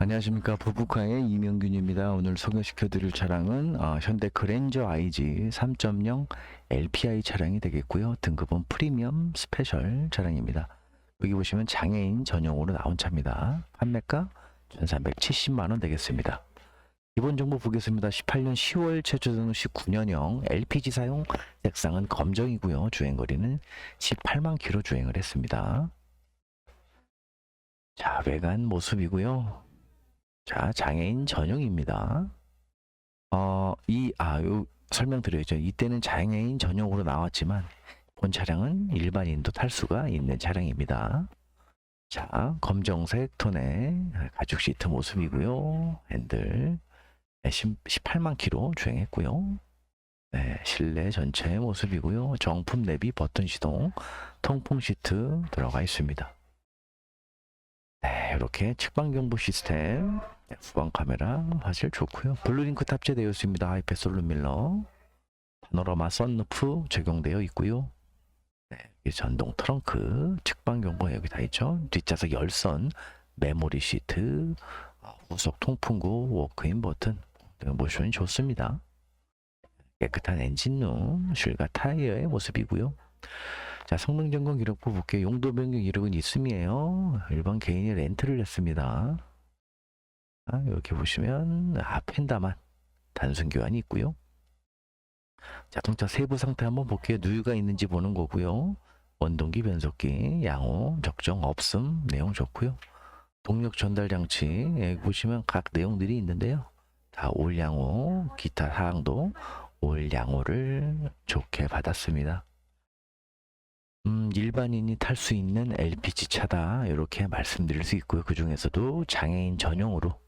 안녕하십니까 부부카의 이명균입니다. 오늘 소개시켜드릴 차량은 어, 현대 그랜저 IG 3.0 LPI 차량이 되겠고요. 등급은 프리미엄 스페셜 차량입니다. 여기 보시면 장애인 전용으로 나온 차입니다. 판매가 1,370만 원 되겠습니다. 기본 정보 보겠습니다. 18년 10월 최초등 19년형 LPG 사용 색상은 검정이고요. 주행거리는 18만 킬로 주행을 했습니다. 자 외관 모습이고요. 자, 장애인 전용입니다. 어, 이, 아, 요, 설명드려야죠. 이때는 장애인 전용으로 나왔지만, 본 차량은 일반인도 탈 수가 있는 차량입니다. 자, 검정색 톤의 가죽 시트 모습이고요. 핸들. 네, 10, 18만 킬로 주행했고요. 네, 실내 전체 모습이고요. 정품 내비 버튼 시동, 통풍 시트 들어가 있습니다. 네, 이렇게 측방 경보 시스템, 네, 후방 카메라 화질 좋고요. 블루링크 탑재되어 있습니다. 하이패스 룰밀러, 파노라마 썬루프 적용되어 있고요. 네, 이 전동 트렁크, 측방 경보 여기 다 있죠. 뒷좌석 열선, 메모리 시트, 아, 후석 통풍구, 워크인 버튼, 등 모션이 좋습니다. 깨끗한 엔진룸, 실과 타이어의 모습이고요. 자, 성능 점검 기록부 볼게요. 용도 변경 기록은 있음이에요. 일반 개인이 렌트를 했습니다. 아, 이렇게 보시면 아, 펜다만 단순 교환이 있고요. 자동차 세부 상태 한번 볼게요. 누유가 있는지 보는 거고요. 원동기 변속기, 양호, 적정 없음 내용 좋고요. 동력 전달 장치 여기 보시면 각 내용들이 있는데요. 다 올 양호, 기타 사항도 올 양호를 좋게 받았습니다. 음, 일반인이 탈 수 있는 LPG 차다 이렇게 말씀드릴 수 있고요. 그 중에서도 장애인 전용으로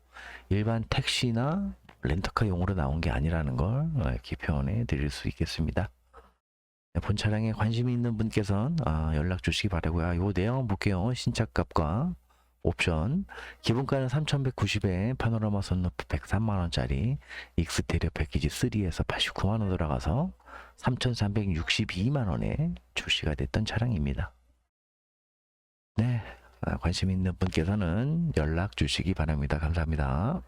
일반 택시나 렌터카 용으로 나온 게 아니라는 걸 어, 이렇게 표현해 드릴 수 있겠습니다. 네, 본 차량에 관심이 있는 분께서는 아, 연락 주시기 바라고요. 아, 요 내용 볼게요. 신차값과 옵션 기본가는 3,190에 파노라마 선루프 103만원짜리 익스테리어 패키지 3에서 89만원 들어가서 3,362만원에 출시가 됐던 차량입니다. 네, 아, 관심 있는 분께서는 연락 주시기 바랍니다. 감사합니다.